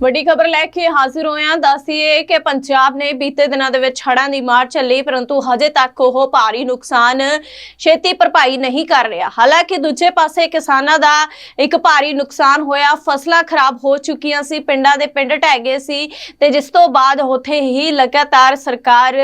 ਵੱਡੀ ਖਬਰ ਲੈ ਕੇ ਹਾਜ਼ਰ ਹੋਇਆ ਹਾਂ। ਦੱਸੀਏ ਕਿ ਪੰਜਾਬ ਨੇ ਬੀਤੇ ਦਿਨਾਂ ਦੇ ਵਿੱਚ ਹੜ੍ਹਾਂ ਦੀ ਮਾਰ ਚੱਲੀ ਪਰੰਤੂ ਹਜੇ ਤੱਕ ਉਹ ਭਾਰੀ ਨੁਕਸਾਨ ਛੇਤੀ ਭਰਪਾਈ ਨਹੀਂ ਕਰ ਰਿਹਾ। ਹਾਲਾਂਕਿ ਦੂਜੇ ਪਾਸੇ ਕਿਸਾਨਾਂ ਦਾ ਇੱਕ ਭਾਰੀ ਨੁਕਸਾਨ ਹੋਇਆ। ਫਸਲਾਂ ਖਰਾਬ ਹੋ ਚੁੱਕੀਆਂ ਸੀ। ਪਿੰਡਾਂ ਦੇ ਪਿੰਡ ਢਹਿ ਗਏ ਸੀ ਤੇ ਜਿਸ ਤੋਂ ਬਾਅਦ ਉੱਥੇ ਹੀ ਲਗਾਤਾਰ ਸਰਕਾਰ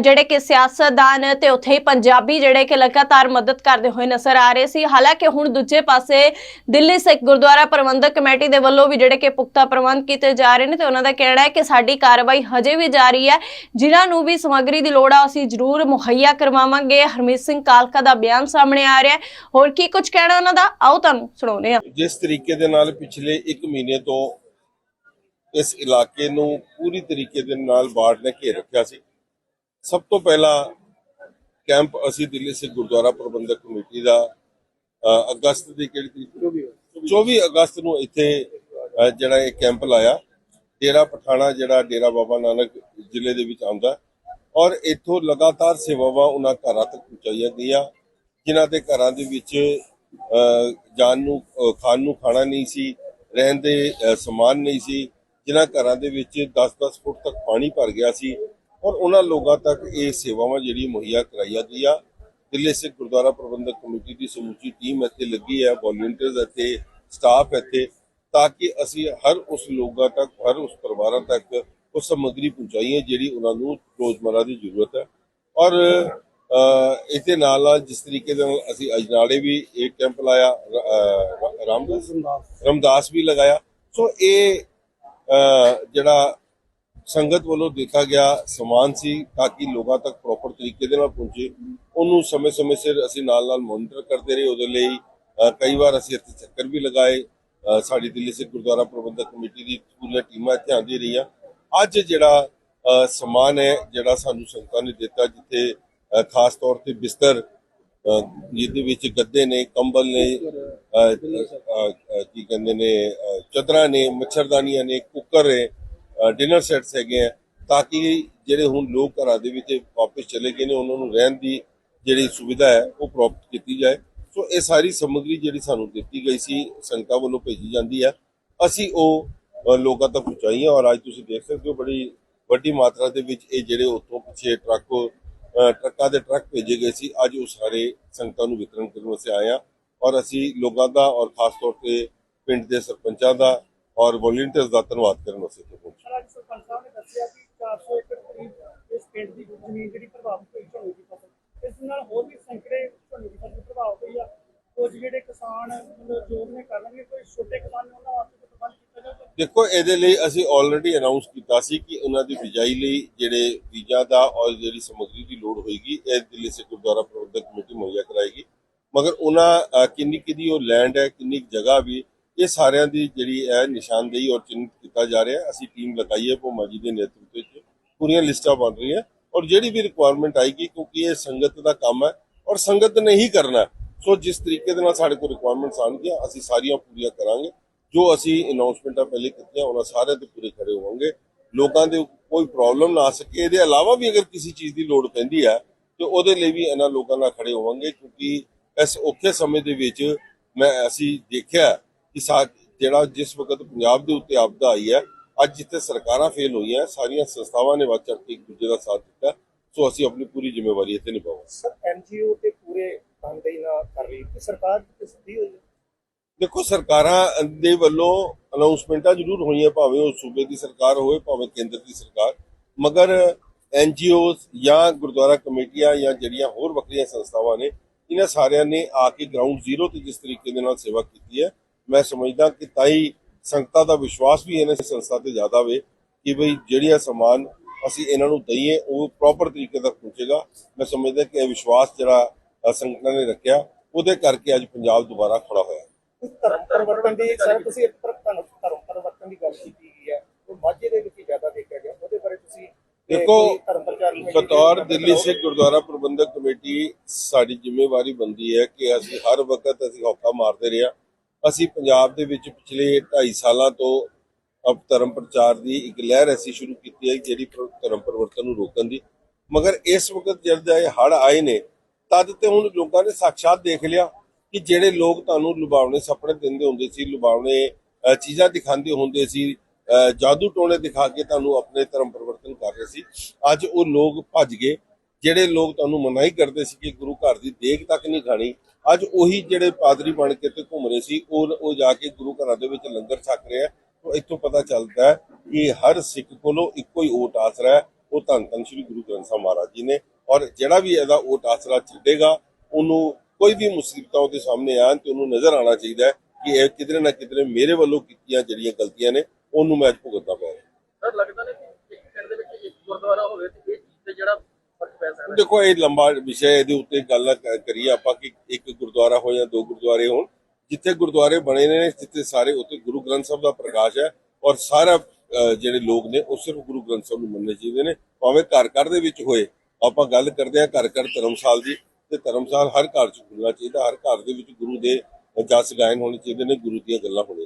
ਜਿਹੜੇ ਕਿ ਸਿਆਸਤਦਾਨ ਤੇ ਉੱਥੇ ਹੀ ਪੰਜਾਬੀ ਜਿਹੜੇ ਕਿ ਲਗਾਤਾਰ ਮਦਦ ਕਰਦੇ ਹੋਏ ਨਜ਼ਰ ਆ ਰਹੇ ਸੀ। ਹਾਲਾਂਕਿ ਹੁਣ ਦੂਜੇ ਪਾਸੇ ਦਿੱਲੀ ਸਿੱਖ ਗੁਰਦੁਆਰਾ ਪ੍ਰਬੰਧਕ ਕਮੇਟੀ ਦੇ ਵੱਲੋਂ ਵੀ ਜਿਹੜੇ ਕਿ ਪੁਖਤਾ ਪ੍ਰਬੰਧ ਕੀਤੇ ਜਾ ਰਹੇ ਨੇ ਤੇ ਉਹਨਾਂ ਦਾ ਕਹਿਣਾ ਹੈ ਕਿ ਸਾਡੀ ਕਾਰਵਾਈ ਹਜੇ ਵੀ ਜਾਰੀ ਹੈ। ਜਿਨ੍ਹਾਂ ਨੂੰ ਵੀ ਸਮੱਗਰੀ ਦੀ ਲੋੜ ਆ, ਅਸੀਂ ਜ਼ਰੂਰ ਮੁਹੱਈਆ ਕਰਵਾਵਾਂਗੇ। ਹਰਮੀਤ ਸਿੰਘ ਕਾਲਕਾ ਦਾ ਬਿਆਨ ਸਾਹਮਣੇ ਆ ਰਿਹਾ ਹੈ। ਹੋਰ ਕੀ ਕੁਝ ਕਹਿਣਾ ਉਹਨਾਂ ਦਾ? ਆਓ ਤੁਹਾਨੂੰ ਸੁਣਾਉਂਦੇ ਹਾਂ। ਜਿਸ ਤਰੀਕੇ ਦੇ ਨਾਲ ਪਿਛਲੇ 1 ਮਹੀਨੇ ਤੋਂ ਇਸ ਇਲਾਕੇ ਨੂੰ ਪੂਰੀ ਤਰੀਕੇ ਦੇ ਨਾਲ ਬਾੜ ਨੇ ਘੇਰ ਰੱਖਿਆ ਸੀ। ਸਭ ਤੋਂ ਪਹਿਲਾਂ ਕੈਂਪ ਅਸੀਂ ਦਿੱਲੀ ਸਿੱਖ ਗੁਰਦੁਆਰਾ ਪ੍ਰਬੰਧਕ ਕਮੇਟੀ ਦਾ ਅਗਸਤ ਦੀ ਕਿਹੜੀ ਤਰੀਕ? 24 ਅਗਸਤ ਨੂੰ ਇੱਥੇ ਜਿਹੜਾ ਇਹ ਕੈਂਪ ਲਾਇਆ ਡੇਰਾ ਪਠਾਣਾ ਜਿਹੜਾ ਡੇਰਾ ਬਾਬਾ ਨਾਨਕ ਜ਼ਿਲ੍ਹੇ ਦੇ ਵਿੱਚ ਆਉਂਦਾ ਔਰ ਇੱਥੋਂ ਲਗਾਤਾਰ ਸੇਵਾਵਾਂ ਉਹਨਾਂ ਘਰਾਂ ਤੱਕ ਪਹੁੰਚਾਈਆਂ ਗਈਆਂ ਜਿਨ੍ਹਾਂ ਦੇ ਘਰਾਂ ਦੇ ਵਿੱਚ ਅ, ਜਾਣ ਨੂੰ ਖਾਣ ਨੂੰ ਖਾਣਾ ਨਹੀਂ ਸੀ ਰਹਿਣ ਦੇ ਸਮਾਨ ਨਹੀਂ ਸੀ ਜਿਨ੍ਹਾਂ ਘਰਾਂ ਦੇ ਵਿੱਚ 10-10 ਫੁੱਟ ਤੱਕ ਪਾਣੀ ਭਰ ਗਿਆ ਸੀ ਔਰ ਉਹਨਾਂ ਲੋਕਾਂ ਤੱਕ ਇਹ ਸੇਵਾਵਾਂ ਜਿਹੜੀ ਮੁਹੱਈਆ ਕਰਾਈਆਂ ਗਈਆਂ। ਦਿੱਲੀ ਸਿੱਖ ਗੁਰਦੁਆਰਾ ਪ੍ਰਬੰਧਕ ਕਮੇਟੀ ਦੀ ਸਮੁੱਚੀ ਟੀਮ ਇੱਥੇ ਲੱਗੀ ਹੈ ਵੋਲੰਟੀਅਰਸ ਇੱਥੇ ਸਟਾਫ ਇੱਥੇ ਤਾਂ ਕਿ ਅਸੀਂ ਹਰ ਉਸ ਲੋਕਾਂ ਤੱਕ ਹਰ ਉਸ ਪਰਿਵਾਰਾਂ ਤੱਕ ਉਹ ਸਮੱਗਰੀ ਪਹੁੰਚਾਈਏ ਜਿਹੜੀ ਉਹਨਾਂ ਨੂੰ ਰੋਜ਼ਮਰਾ ਦੀ ਜ਼ਰੂਰਤ ਹੈ। ਔਰ ਅ, ਨਾਲ ਨਾਲ ਜਿਸ ਤਰੀਕੇ ਦੇ ਨਾਲ ਅਸੀਂ ਅਜਨਾਲੇ ਵੀ ਇੱਕ ਕੈਂਪ ਲਾਇਆ ਰ- ਰਾਮਦਾਸ ਰਮਦਾਸ ਵੀ ਲਗਾਇਆ। ਸੋ ਇਹ ਜਿਹੜਾ ਸੰਗਤ ਵੱਲੋਂ ਦੇਖਾ ਗਿਆ ਸਮਾਨ ਸੀ ਤਾਂ ਕਿ ਲੋਕਾਂ ਤੱਕ ਪ੍ਰੋਪਰ ਤਰੀਕੇ ਦੇ ਨਾਲ ਪਹੁੰਚੇ। ਉਹਨੂੰ ਸਮੇਂ-ਸਮੇਂ ਸਿਰ ਅਸੀਂ ਨਾਲ-ਨਾਲ ਮੋਨੀਟਰ ਕਰਦੇ ਰਹੇ। ਉਹਦੇ ਲਈ ਕਈ ਵਾਰ ਅਸੀਂ ਇੱਥੇ ਚੱਕਰ ਵੀ ਲਗਾਏ। ਸਾਡੀ ਦਿੱਲੀ ਸਿੱਖ ਗੁਰਦੁਆਰਾ ਪ੍ਰਬੰਧਕ ਕਮੇਟੀ ਦੀ ਪੂਰੀਆਂ ਟੀਮਾਂ ਇੱਥੇ ਆਉਂਦੀ ਰਹੀਆਂ। ਅੱਜ ਜਿਹੜਾ ਸਮਾਨ ਹੈ ਜਿਹੜਾ ਸਾਨੂੰ ਸੰਗਤਾਂ ਨੇ ਦਿੱਤਾ ਜਿੱਥੇ ਖਾਸ ਤੌਰ ਤੇ ਬਿਸਤਰ ਜਿਹਦੇ ਵਿੱਚ ਗੱਦੇ ਨੇ ਕੰਬਲ ਨੇ ਕੀ ਕਹਿੰਦੇ ਨੇ ਅ, ਚਾਦਰਾਂ ਨੇ ਮੱਛਰਦਾਨੀਆਂ ਨੇ ਕੁੱਕਰ ਹੈ ਡਿਨਰ ਸੈਟਸ ਹੈਗੇ ਆ ਤਾਂ ਕਿ ਜਿਹੜੇ ਹੁਣ ਲੋਕ ਘਰਾਂ ਦੇ ਵਿੱਚ ਵਾਪਸ ਚਲੇ ਗਏ ਨੇ ਉਹਨਾਂ ਨੂੰ ਰਹਿਣ ਦੀ ਜਿਹੜੀ ਸੁਵਿਧਾ ਹੈ ਉਹ ਪ੍ਰਾਪਤ ਕੀਤੀ ਜਾਏ। ਸੋ ਇਹ ਸਾਰੀ ਸਮੱਗਰੀ ਜਿਹੜੀ ਸਾਨੂੰ ਦਿੱਤੀ ਗਈ ਸੀ, ਸੰਗਤਾਂ ਵੱਲੋਂ ਭੇਜੀ ਜਾਂਦੀ ਹੈ। ਅਸੀਂ ਉਹ ਲੋਕਾਂ ਤੱਕ ਪਹੁੰਚਾਈਆਂ ਔਰ ਅੱਜ ਤੁਸੀਂ ਦੇਖ ਸਕਦੇ ਹੋ ਬੜੀ ਵੱਡੀ ਮਾਤਰਾ ਦੇ ਵਿੱਚ ਇਹ ਜਿਹੜੇ ਉੱਥੋਂ ਪਿੱਛੇ ਟਰੱਕ ਟਰੱਕਾਂ ਦੇ ਟਰੱਕ ਭੇਜੇ ਗਏ ਸੀ, ਅੱਜ ਉਹ ਸਾਰੇ ਸੰਗਤਾਂ ਨੂੰ ਵਿਤਰਨ ਕਰਨ ਵਾਸਤੇ ਆਏ ਆ ਔਰ ਅਸੀਂ ਲੋਕਾਂ ਦਾ ਔਰ ਖਾਸ ਤੌਰ ਤੇ ਪਿੰਡ ਦੇ ਸਰਪੰਚਾਂ ਦਾ ਔਰ ਵੋਲੰਟੀਅਰਸ ਦਾ ਧੰਨਵਾਦ ਕਰਨ ਵਾਸਤੇ ਇੱਥੇ ਪਹੁੰਚੇ ਰਾਜ ਸਰਪੰਚ ਸਾਹਿਬ ਨੇ ਦੱਸਿਆ ਕਿ 400 ਏਕੜ ਕਰੀਬ ਇਸ ਪਿੰਡ ਦੀ ਜ਼ਮੀਨ ਜਿਹੜੀ ਪ੍ਰਭਾਵਿਤ ਹੋਈ ਝੋਨੇ ਦੀ ਫਸਲ ਇਸ ਨਾਲ ਹੋਰ ਵੀ ਸੈਂਕੜੇ ਝੋਨੇ ਦੀ ਫਸਲ ਪ੍ਰਭਾਵਿਤ ਹੋਈ ਆ ਕੁਝ ਜਿਹੜੇ ਕਿਸਾਨ ਮਤਲਬ ਜੋਬ ਨੇ ਕਰਨਗੇ ਕੋਈ ਛੋਟੇ ਕਿਸਾਨ ਨੇ ਉਹਨਾਂ ਵਾਸਤੇ ਕੋਈ ਪ੍ਰਬੰਧ ਕੀਤਾ ਜਾਊਗਾ ਦੇਖੋ, ਇਹਦੇ ਲਈ ਅਸੀਂ ਆਲਰੇਡੀ ਅਨਾਉਂਸ ਕੀਤਾ ਸੀ ਕਿ ਉਹਨਾਂ ਦੀ ਬਿਜਾਈ ਲਈ ਜਿਹੜੇ ਬੀਜਾਂ ਦਾ ਔਰ ਜਿਹੜੀ ਸਮੱਗਰੀ ਦੀ ਲੋੜ ਹੋਏਗੀ, ਇਹ ਦਿੱਲੀ ਸਿੱਖ ਗੁਰਦੁਆਰਾ ਪ੍ਰਬੰਧਕ ਕਮੇਟੀ ਮੁਹੱਈਆ ਕਰਾਏਗੀ। ਮਗਰ ਉਹਨਾਂ ਕਿੰਨੀ ਕਿੰਨੀ ਉਹ ਲੈਂਡ ਹੈ, ਕਿੰਨੀ ਕੁ ਜਗ੍ਹਾ ਵੀ, ਇਹ ਸਾਰਿਆਂ ਦੀ ਜਿਹੜੀ ਹੈ ਨਿਸ਼ਾਨਦੇਹੀ ਔਰ ਚਿੰਨ੍ਹਿਤ ਕੀਤਾ ਜਾ ਰਿਹਾ ਅਸੀਂ ਟੀਮ ਲਗਾਈ ਹੈ ਭੋਮਾ ਜੀ ਦੇ ਨੇਤਰਤਵ ਵਿੱਚ। ਪੂਰੀਆਂ ਲਿਸਟਾਂ ਬਣ ਰਹੀਆਂ। ਔਰ ਜਿਹੜੀ ਵੀ ਰਿਕੁਆਇਰਮੈਂਟ ਆਏਗੀ, ਕਿਉਂਕਿ ਇਹ ਸੰਗਤ ਦਾ ਕੰਮ ਹੈ ਔਰ ਸੰਗਤ ਨੇ ਹੀ ਕਰਨਾ ਸੋ ਜਿਸ ਤਰੀਕੇ ਦੇ ਨਾਲ ਸਾਡੇ ਕੋਲ ਰਿਕੁਆਇਰਮੈਂਟਸ ਆਉਣਗੀਆਂ, ਅਸੀਂ ਸਾਰੀਆਂ ਪੂਰੀਆਂ ਕਰਾਂਗੇ। ਜੋ ਅਸੀਂ ਅਨਾਉਂਸਮੈਂਟਾਂ ਪਹਿਲੇ ਕੀਤੀਆਂ, ਉਹਨਾਂ ਸਾਰਿਆਂ ਤੇ ਪੂਰੇ ਖੜੇ ਹੋਵਾਂਗੇ। ਲੋਕਾਂ ਦੇ ਕੋਈ ਪ੍ਰੋਬਲਮ ਨਾ ਆ ਸਕੇ। ਇਹਦੇ ਇਲਾਵਾ ਵੀ ਅਗਰ ਕਿਸੇ ਚੀਜ਼ ਦੀ ਲੋੜ ਪੈਂਦੀ ਹੈ, ਤੇ ਉਹਦੇ ਲਈ ਵੀ ਇਹਨਾਂ ਲੋਕਾਂ ਨਾਲ ਖੜੇ ਹੋਵਾਂਗੇ, ਕਿਉਂਕਿ ਇਸ ਔਖੇ ਸਮੇਂ ਦੇ ਵਿੱਚ ਮੈਂ ਅਸੀਂ ਦੇਖਿਆ ਕਿ ਸਾ, ਜਿਹੜਾ ਜਿਸ ਵਕਤ ਪੰਜਾਬ ਦੇ ਉੱਤੇ ਆਪਦਾ ਆਈ ਹੈ, ਅੱਜ ਜਿੱਥੇ ਸਰਕਾਰਾਂ ਫੇਲ ਹੋਈਆਂ, ਸਾਰੀਆਂ ਸੰਸਥਾਵਾਂ ਨੇ ਵੱਧ ਚੜ੍ਹ ਕੇ ਇੱਕ ਦੂਜੇ ਦਾ ਸਾਥ ਦਿੱਤਾ। ਸੋ ਅਸੀਂ ਆਪਣੀ ਪੂਰੀ ਜ਼ਿੰਮੇਵਾਰੀ ਇੱਥੇ ਨਿਭਾਵਾਂਗੇ। ਸਰ ਐਨਜੀਓ ਤੇ ਪੂਰੇ ਤਨਦੇਹੀ ਨਾਲ ਕਰ ਰਹੀ ਤੇ ਸਰਕਾਰ ਦੀ ਤਸਦੀਕ ਹੋਈ ਦੇਖੋ, ਸਰਕਾਰਾਂ ਦੇ ਵੱਲੋਂ ਅਨਾਉਂਸਮੈਂਟਾਂ ਜ਼ਰੂਰ ਹੋਈਆਂ, ਭਾਵੇਂ ਉਹ ਸੂਬੇ ਦੀ ਸਰਕਾਰ ਹੋਵੇ, ਭਾਵੇਂ ਕੇਂਦਰ ਦੀ ਸਰਕਾਰ। ਮਗਰ ਐਨਜੀਓਜ਼ ਜਾਂ ਗੁਰਦੁਆਰਾ ਕਮੇਟੀਆਂ ਜਾਂ ਜਿਹੜੀਆਂ ਹੋਰ ਵੱਖਰੀਆਂ ਸੰਸਥਾਵਾਂ ਨੇ, ਇਹਨਾਂ ਸਾਰਿਆਂ ਨੇ ਆ ਕੇ ਗਰਾਊਂਡ ਜ਼ੀਰੋ ਤੇ ਜਿਸ ਤਰੀਕੇ ਦੇ ਨਾਲ ਸੇਵਾ ਕੀਤੀ ਹੈ, ਮੈਂ ਸਮਝਦਾ ਕਿ ਤਾਂ ਹੀ ਸੰਗਤਾਂ ਦਾ ਵਿਸ਼ਵਾਸ ਵੀ ਇਹਨਾਂ ਸੰਸਥਾ ਤੇ ਜ਼ਿਆਦਾ ਵੇ ਕਿ ਬਈ ਜਿਹੜੀਆਂ ਸਮਾਨ ਅਸੀਂ ਇਹਨਾਂ ਨੂੰ ਦਈਏ, ਉਹ ਪ੍ਰੋਪਰ ਤਰੀਕੇ ਤੱਕ ਪਹੁੰਚੇਗਾ। ਮੈਂ ਸਮਝਦਾ ਕਿ ਇਹ ਵਿਸ਼ਵਾਸ ਜਿਹੜਾ ਸੰਗਤਾਂ ਨੇ ਰੱਖਿਆ, ਉਹਦੇ ਕਰਕੇ ਅੱਜ ਪੰਜਾਬ ਦੁਬਾਰਾ ਖੜਾ ਹੋਇਆ। ਧਰਮ ਪਰਿਵਰਤਨ ਦੀ ਸਰ ਤੁਸੀਂ ਇੱਕ ਪਰ- ਧਰਮ ਧਰਮ ਪਰਿਵਰਤਨ ਦੀ ਗੱਲ ਕੀਤੀ ਗਈ ਹੈ। ਉਹ ਮਾਝੇ ਦੇ ਵਿੱਚ ਹੀ ਜ਼ਿਆਦਾ ਦੇਖਿਆ ਗਿਆ। ਉਹਦੇ ਬਾਰੇ ਤੁਸੀਂ ਇਹ ਦੇਖੋ ਬਤੌਰ ਦਿੱਲੀ? ਸਿੱਖ ਗੁਰਦੁਆਰਾ ਪ੍ਰਬੰਧਕ ਕਮੇਟੀ ਸਾਡੀ ਜ਼ਿੰਮੇਵਾਰੀ ਬੰਦੀ ਹੈ ਕਿ ਅਸੀਂ ਹਰ ਵਕਤ ਅਸੀਂ ਹੌਕਾ ਮਾਰਦੇ ਰਹੇ ਅਸੀਂ ਪੰਜਾਬ ਦੇ ਵਿੱਚ ਪਿਛਲੇ 2.5 ਸਾਲਾਂ ਤੋਂ ਅਬ ਧਰਮ ਪ੍ਰਚਾਰ ਦੀ ਇੱਕ ਲਹਿਰ ਐਸੀ ਸ਼ੁਰੂ ਕੀਤੀ ਹੈ ਜਿਹੜੀ ਧਰਮ ਪਰਿਵਰਤਨ ਨੂੰ ਰੋਕਣ ਦੀ। ਮਗਰ ਇਸ ਵਕਤ ਜਦ ਇਹ ਹੜ ਆਏ ਨੇ ਤਦ ਤੇ ਹੁਣ ਲੋਕਾਂ ਨੇ ਸਾਖਸ਼ਾਤ ਦੇਖ ਲਿਆ। ਕਿ ਜਿਹੜੇ ਲੋਕ ਤੁਹਾਨੂੰ ਲੁਭਾਵਣੇ ਸੁਪਨੇ ਦਿੰਦੇ ਹੁੰਦੇ ਸੀ, ਲੁਭਾਵਣੇ ਚੀਜ਼ਾਂ ਦਿਖਾਉਂਦੇ ਹੁੰਦੇ ਸੀ ਜਾਦੂ ਟੋਣੇ ਦਿਖਾ ਕੇ ਤੁਹਾਨੂੰ ਆਪਣੇ ਧਰਮ ਪਰਿਵਰਤਨ ਕਰ ਰਹੇ ਸੀ, ਅੱਜ ਉਹ ਲੋਕ ਭੱਜ ਗਏ। ਜਿਹੜੇ ਲੋਕ ਤੁਹਾਨੂੰ ਮਨਾਹੀ ਕਰਦੇ ਸੀ ਕਿ ਗੁਰੂ ਘਰ ਦੀ ਦੇਖ ਤੱਕ ਨਹੀਂ ਖਾਣੀ, ਅੱਜ ਉਹੀ ਜਿਹੜੇ ਪਾਦਰੀ ਬਣ ਕੇ ਤੇ ਘੁੰਮ ਰਹੇ ਸੀ, ਉਹ ਉਹ ਜਾ ਕੇ ਗੁਰੂ ਘਰਾਂ ਦੇ ਵਿੱਚ ਲੰਗਰ ਛਕ ਰਹੇ ਆ। ਤੋਂ ਇੱਥੋਂ ਪਤਾ ਚੱਲਦਾ ਹੈ ਕਿ ਹਰ ਸਿੱਖ ਕੋਲੋਂ ਇੱਕੋ ਹੀ ਓਟ ਆਸਰਾ ਹੈ, ਉਹ ਧੰਨ ਧੰਨ ਸ੍ਰੀ ਗੁਰੂ ਗ੍ਰੰਥ ਸਾਹਿਬ ਮਹਾਰਾਜ ਜੀ ਨੇ ਔਰ ਜਿਹੜਾ ਵੀ ਇਹਦਾ ਓਟ ਆਸਰਾ ਛੱਡੇਗਾ, ਉਹਨੂੰ ਕੋਈ ਵੀ ਮੁਸੀਬਤਾਂ ਉਹਦੇ ਸਾਹਮਣੇ ਆਣ ਤੇ ਉਹਨੂੰ ਨਜ਼ਰ ਆਉਣਾ ਚਾਹੀਦਾ ਹੈ ਕਿ ਇਹ ਕਿਧਰੇ ਨਾ ਕਿਧਰੇ ਮੇਰੇ ਵੱਲੋਂ ਕੀਤੀਆਂ ਜਿਹੜੀਆਂ ਗਲਤੀਆਂ ਨੇ ਉਹਨੂੰ ਮੈਂ ਅੱਜ ਭੁਗਤਣਾ ਪੈ ਰਿਹਾ ਸਰ ਲੱਗਦਾ ਨਹੀਂ ਕਿ ਇੱਕ ਪਿੰਡ ਦੇ ਵਿੱਚ ਇੱਕ ਗੁਰਦੁਆਰਾ ਹੋਵੇ ਤੇ ਇਹ ਚੀਜ਼ ਤੇ ਜਿਹੜਾ ਫ਼ਰਕ ਪੈ ਸਕਦਾ ਹੈ। ਦੇਖੋ ਇਹ ਲੰਬਾ ਵਿਸ਼ਾ ਇਹਦੇ ਉੱਤੇ ਗੱਲ ਨਾ ਕਰੀਏ ਆਪਾਂ ਕਿ ਇੱਕ ਗੁਰਦੁਆਰਾ ਹੋ ਜਾਂ ਦੋ ਗੁਰਦੁਆਰੇ ਹੋਣ ਜਿੱਥੇ ਗੁਰਦੁਆਰੇ ਬਣੇ ਨੇ ਜਿੱਥੇ ਸਾਰੇ ਉੱਥੇ ਗੁਰੂ ਗ੍ਰੰਥ ਸਾਹਿਬ ਦਾ ਪ੍ਰਕਾਸ਼ ਹੈ ਔਰ ਸਾਰਾ ਜਿਹੜੇ ਲੋਕ ਨੇ ਉਹ ਸਿਰਫ ਗੁਰੂ ਗ੍ਰੰਥ ਸਾਹਿਬ ਨੂੰ ਮੰਨਣੇ ਚਾਹੀਦੇ ਨੇ ਭਾਵੇਂ ਘਰ ਘਰ ਦੇ ਵਿੱਚ ਹੋਏ ਆਪਾਂ ਗੱਲ ਕਰਦੇ ਹਾਂ ਘਰ ਘਰ ਧਰਮਸਾਲ ਦੀ ਤੇ ਧਰਮਸਾਲ ਹਰ ਘਰ ਚ ਖੁੱਲਣਾ ਚਾਹੀਦਾ, ਹਰ ਘਰ ਦੇ ਵਿੱਚ ਗੁਰੂ ਦੇ ਜਸ ਗਾਇਨ ਹੋਣੇ ਚਾਹੀਦੇ ਨੇ, ਗੁਰੂ ਦੀਆਂ ਗੱਲਾਂ ਹੋਣੀਆਂ